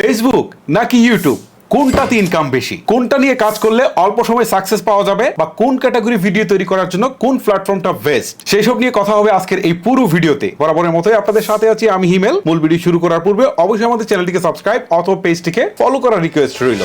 Facebook নাকি YouTube কোনটাতে income বেশি? কোনটা নিয়ে কাজ করলে অল্প সময় সাকসেস পাওয়া যাবে? বা কোন ক্যাটাগরি ভিডিও তৈরি করার জন্য কোন প্ল্যাটফর্মটা বেস্ট সেই সব নিয়ে কথা হবে আজকের এই পুরো ভিডিওতে বরাবরের মতোই আপনাদের সাথে আছি আমি হিমেল। মূল ভিডিও শুরু করার পূর্বে অবশ্যই আমাদের চ্যানেলটিকে সাবস্ক্রাইব অথবা পেজটিকে ফলো করার রিকোয়েস্ট রইল।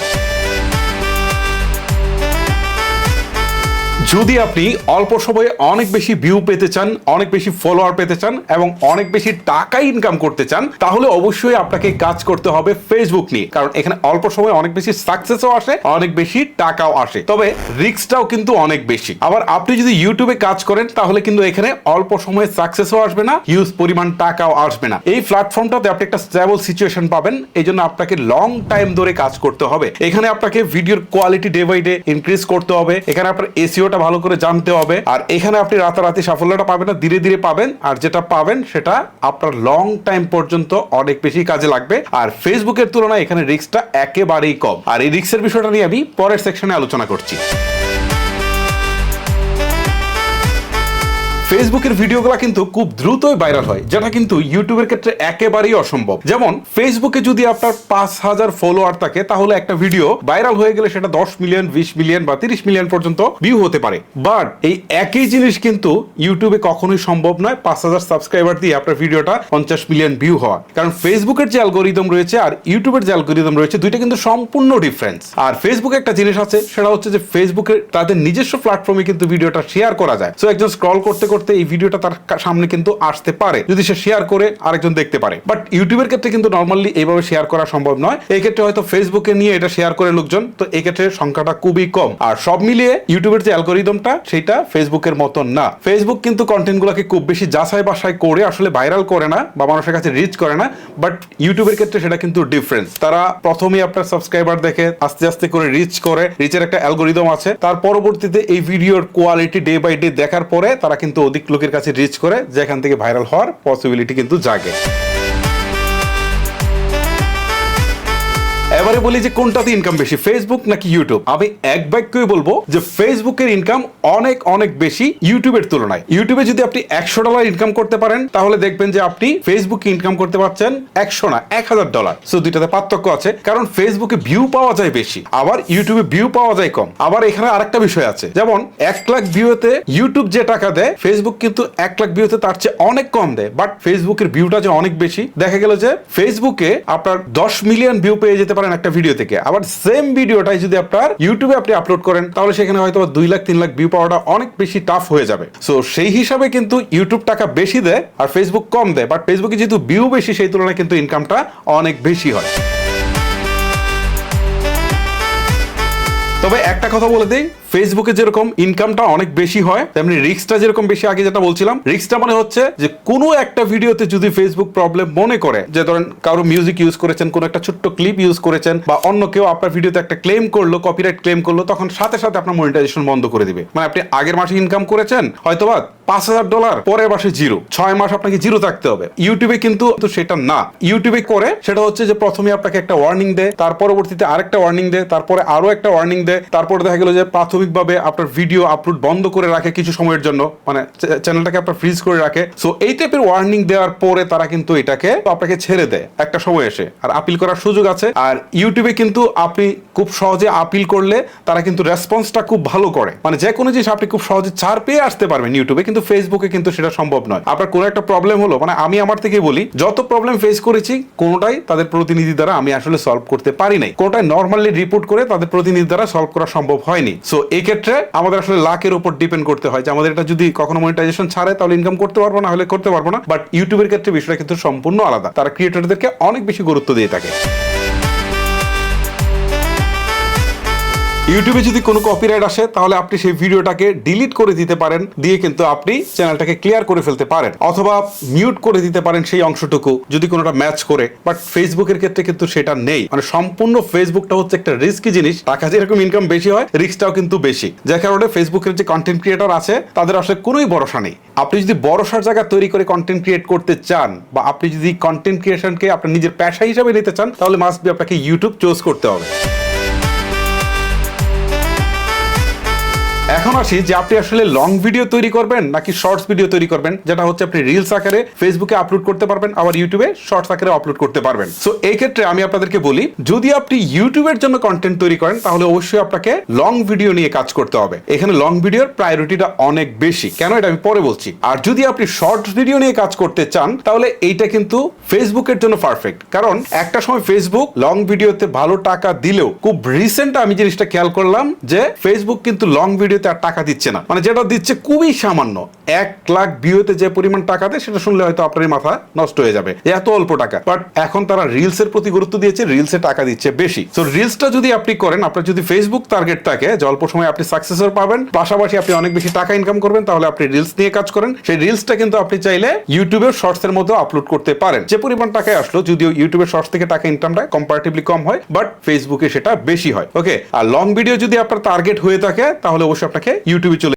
যদি আপনি অল্প সময়ে অনেক বেশি ভিউ পেতে চান, অনেক বেশি ফলোয়ার পেতে চান এবং অনেক বেশি টাকা ইনকাম করতে চান, তাহলে অবশ্যই আপনাকে কাজ করতে হবে ফেসবুক নিয়ে। কারণ এখানে অল্প সময়ে অনেক বেশি সাকসেসও আসে, অনেক বেশি টাকাও আসে। তবে রিস্কটাও কিন্তু অনেক বেশি। আবার আপনি যদি ইউটিউবে কাজ করেন, তাহলে কিন্তু এখানে অল্প সময়ে সাকসেসও আসবে না হিউজ পরিমাণ টাকাও আসবে না। এই প্ল্যাটফর্মটাতে আপনি একটা স্টেবল সিচুয়েশন পাবেন, এই জন্য আপনাকে লং টাইম ধরে কাজ করতে হবে। এখানে আপনাকে ভিডিওর quality day by day increase করতে হবে। এখানে আপনার এসিওটা ভালো করে জানতে হবে। আর এখানে আপনি রাতারাতি সাফল্যটা পাবেন না, ধীরে ধীরে পাবেন। আর যেটা পাবেন সেটা আপনার লং টাইম পর্যন্ত অনেক বেশি কাজে লাগবে। আর ফেসবুকের তুলনায় এখানে রিস্কটা একেবারেই কম। আর এই রিস্কের বিষয়টা নিয়ে আমি পরের সেকশনে আলোচনা করছি। ফেসবুকের ভিডিওগুলো কিন্তু খুব দ্রুতই ভাইরাল হয়, যেটা কিন্তু ইউটিউবের ক্ষেত্রে একেবারেই অসম্ভব। যেমন ফেসবুকে যদি আপনার পাঁচ হাজার ফলোয়ার থাকে, তাহলে একটা ভিডিও ভাইরাল হয়ে গেলে সেটা দশ মিলিয়ন বিশ মিলিয়ন বা তিরিশ মিলিয়ন পর্যন্ত ভিউ হতে পারে। বাট এই একই জিনিস কিন্তু ইউটিউবে কখনোই সম্ভব নয়, পাঁচ হাজার সাবস্ক্রাইবার দিয়ে আপনার ভিডিওটা পঞ্চাশ মিলিয়ন ভিউ হওয়া কারণ ফেসবুকের যে অ্যালগোরিদম রয়েছে আর ইউটিউবের যে অ্যালগোরিদম রয়েছে, দুইটা কিন্তু সম্পূর্ণ ডিফারেন্স আর ফেসবুকে একটা জিনিস আছে, সেটা হচ্ছে যে ফেসবুকে তাদের নিজস্ব প্ল্যাটফর্মে কিন্তু ভিডিওটা শেয়ার করা যায়। সো একজন স্ক্রল করতে করতে এই ভিডিওটা তার সামনে কিন্তু আসতে পারে, যদি সে শেয়ার করে আরেকজন দেখতে পারে। বাট ইউটিউবের ক্ষেত্রে কিন্তু নর্মালি এইভাবে শেয়ার করা সম্ভব নয়। এই ক্ষেত্রে হয়তো ফেসবুকে নিয়ে এটা শেয়ার করে লোকজন, তো এই ক্ষেত্রে সংখ্যাটা খুবই কম। আর সব মিলিয়ে ইউটিউবের যে অ্যালগোরিদমটা সেটা ফেসবুকের মতন না। ফেসবুক কিন্তু কন্টেন্টগুলোকে খুব বেশি যাচাই বাছাই করে আসলে ভাইরাল করে না বা মানুষের কাছে রিচ করে না বাট ইউটিউবের ক্ষেত্রে সেটা কিন্তু ডিফারেন্স তারা প্রথমেই আপনার সাবস্ক্রাইবার দেখে, আস্তে আস্তে করে রিচ করে রিচের একটা অ্যালগোরিদম আছে। তার পরবর্তীতে এই ভিডিওর কোয়ালিটি ডে বাই ডে দেখার পরে তারা কিন্তু অধিক লোকের কাছে রিচ করে যেখান থেকে ভাইরাল হওয়ার পসিবিলিটি কিন্তু জাগে। এবারে বলি যে কোনটাতে ইনকাম বেশি ফেসবুক নাকি ইউটিউব আমি এক বাক্যই বলব যে ফেসবুকের ইনকাম অনেক অনেক বেশি ইউটিউবের তুলনায়। ইউটিউবে যদি আপনি একশো ডলার ইনকাম করতে পারেন, তাহলে দেখবেন যে আপনি ফেসবুকে ইনকাম করতে পারছেন একশো না, এক হাজার ডলার সো দুইটাতে পার্থক্য আছে, কারণ ফেসবুকে ভিউ পাওয়া যায় বেশি, আবার ইউটিউবে ভিউ পাওয়া যায় কম। আবার এখানে আরেকটা বিষয় আছে, যেমন এক লাখ ভিউতে ইউটিউব যে টাকা দেয় ফেসবুক কিন্তু এক লাখ ভিউতে তার চেয়ে অনেক কম দেয় বাট ফেসবুকের ভিউটা যে অনেক বেশি, দেখা গেল যে ফেসবুকে আপনার দশ মিলিয়ন ভিউ পেয়ে যেতে পারেন একটা ভিডিও থেকে। আবার সেম ভিডিওটাই যদি আপনার ইউটিউবে আপনি আপলোড করেন, তাহলে সেখানে হয়তো দুই লাখ, তিন লাখ ভিউ পাওয়াটা অনেক বেশি টাফ হয়ে যাবে। সো সেই হিসাবে কিন্তু ইউটিউব টাকা বেশি দেয় আর ফেসবুক কম দেয়। বাট ফেসবুকে যেহেতু ভিউ বেশি, সেই তুলনায় কিন্তু ইনকামটা অনেক বেশি হয়। তবে একটা কথা বলে দেই ফেসবুকে যেরকম ইনকামটা অনেক বেশি হয়, তেমনি রিক্সটা যেরকম বেশি, আগে যেটা বলছিলাম রিক্সটা মানে হচ্ছে যে কোনো একটা ভিডিওতে যদি ফেসবুক প্রবলেম মনে করে, যে ধরেন কারও মিউজিক ইউজ করেছেন, কোনো একটা ছোট্ট ক্লিপ ইউজ করেছেন, বা অন্য কেউ আপনার ভিডিওতে একটা ক্লেম করল কপিরাইট ক্লেম করল, তখন সাথে সাথে আপনার মনিটাইজেশন বন্ধ করে দিবে। মানে আপনি আগের মাসে ইনকাম করেছেন, হয়তোবা পাঁচ হাজার ডলার পরের মাসে জিরো ছয় মাস আপনাকে জিরো থাকতে হবে। ইউটিউবে কিন্তু সেটা না। ইউটিউবে করে সেটা হচ্ছে যে প্রথমে আপনাকে একটা ওয়ার্নিং দেয়, তার পরবর্তীতে আরেকটা ওয়ার্নিং দেয়, তারপরে আরও একটা ওয়ার্নিং দেয়, তারপরে দেখা গেলো যে প্রাথমিকভাবে আপনার ভিডিও আপলোড বন্ধ করে রাখে কিছু সময়ের জন্য। মানে চ্যানেলটাকে আপনার ফ্রিজ করে রাখে। সো এই টাইপের ওয়ার্নিং দেওয়ার পরে তারা কিন্তু এটাকে আপনাকে ছেড়ে দেয়। একটা সময় এসে। আর আপিল করার সুযোগ আছে। আর ইউটিউবে কিন্তু আপনি খুব সহজে আপিল করলে তারা কিন্তু রেসপন্সটা খুব ভালো করে। মানে যে কোনো জিনিস আপনি খুব সহজে ছাড় পেয়ে আসতে পারবেন ইউটিউবে কিন্তু ফেসবুকে কিন্তু সেটা সম্ভব নয়। আপনার কোনো একটা প্রবলেম হলো মানে আমি আমার থেকে বলি, যত প্রবলেম ফেস করেছি, কোনোটাই তাদের প্রতিনিধি দ্বারা আমি আসলে সলভ করতে পারি নাই। কোনোটাই নর্মালি রিপোর্ট করে তাদের প্রতিনিধি দ্বারা সলভ করা সম্ভব হয়নি। সো এই ক্ষেত্রে আমাদের আসলে লাখের উপর ডিপেন্ড করতে হয় যে আমাদের এটা যদি কখনো মনিটাইজেশন ছাড়ে তাহলে ইনকাম করতে পারব না, হলে করতে পারব না। বাট ইউটিউবের ক্ষেত্রে বিষয়টা কিন্তু সম্পূর্ণ আলাদা। তারা ক্রিয়েটরদেরকে অনেক বেশি গুরুত্ব দিয়ে থাকে। ইউটিউবে যদি কোনো কপিরাইট আসে, তাহলে আপনি সেই ভিডিওটাকে ডিলিট করে দিতে পারেন, দিয়ে কিন্তু আপনি চ্যানেলটাকে ক্লিয়ার করে ফেলতে পারেন, অথবা মিউট করে দিতে পারেন সেই অংশটুকু যদি কোনোটা ম্যাচ করে। বাট ফেসবুকের ক্ষেত্রে কিন্তু সেটা নেই। মানে সম্পূর্ণ ফেসবুকটা হচ্ছে একটা রিস্কি জিনিস। টাকা যেরকম ইনকাম বেশি হয় রিস্কটাও কিন্তু বেশি। যে কারণে ফেসবুকের যে কন্টেন্ট ক্রিয়েটর আছে, তাদের আসলে কোনোই ভরসা নেই। আপনি যদি ভরসার জায়গা তৈরি করে কন্টেন্ট ক্রিয়েট করতে চান, বা আপনি যদি কন্টেন্ট ক্রিয়েশনকে আপনার নিজের পেশা হিসাবে নিতে চান, তাহলে মাস্ট বি আপনাকে ইউটিউব চুজ করতে হবে। এখন আসি যে আপনি আসলে লং ভিডিও তৈরি করবেন নাকি শর্টস ভিডিও তৈরি করবেন, যেটা হচ্ছে আপনি রিলস আকারে ফেসবুকে আপলোড করতে পারবেন, আবার ইউটিউবে শর্টস আকারে আপলোড করতে পারবেন। সো এই ক্ষেত্রে আমি আপনাদেরকে বলি, যদি আপনি ইউটিউবের জন্য কন্টেন্ট তৈরি করেন, তাহলে অবশ্যই আপনাকে লং ভিডিও নিয়ে কাজ করতে হবে। এখানে লং ভিডিওর প্রায়োরিটিটা অনেক বেশি। কেন এটা আমি পরে বলছি? আর যদি আপনি শর্ট ভিডিও নিয়ে কাজ করতে চান, তাহলে এইটা কিন্তু ফেসবুকের জন্য পারফেক্ট কারণ একটা সময় ফেসবুক লং ভিডিওতে ভালো টাকা দিলেও, খুব রিসেন্ট আমি জিনিসটা খেয়াল করলাম যে ফেসবুক কিন্তু লং ভিডিওতে আর টাকা দিচ্ছে না। মানে যেটা দিচ্ছে খুবই সামান্য। এক লাখ ভিউতে যে পরিমাণ টাকা দেয়, সেটা শুনলে হয়তো আপনার মাথা নষ্ট হয়ে যাবে। এত অল্প টাকা। বাট এখন তারা রিলস এর প্রতি গুরুত্ব দিয়েছে, রিলসে টাকা দিচ্ছে বেশি। তো রিলসটা যদি আপনি করেন, আপনার যদি ফেসবুক টার্গেট থাকে, যে অল্প সময় আপনি সাকসেসর পাবেন, পাশাপাশি আপনি অনেক বেশি টাকা ইনকাম করবেন, তাহলে আপনি রিলস নিয়ে কাজ করেন। সেই রিলসটা কিন্তু আপনি চাইলে ইউটিউবের শর্টস এর মধ্যে আপলোড করতে পারেন। যে পরিমাণ টাকায় আসলো, যদিও ইউটিউবের শর্টস থেকে টাকা ইনকামটা কম্পারেটিভলি কম হয় বাট ফেসবুকে সেটা বেশি হয়। ওকে আর লং ভিডিও যদি আপনার টার্গেট হয়ে থাকে, তাহলে অবশ্যই আপনাকে ইউটিউবে চলে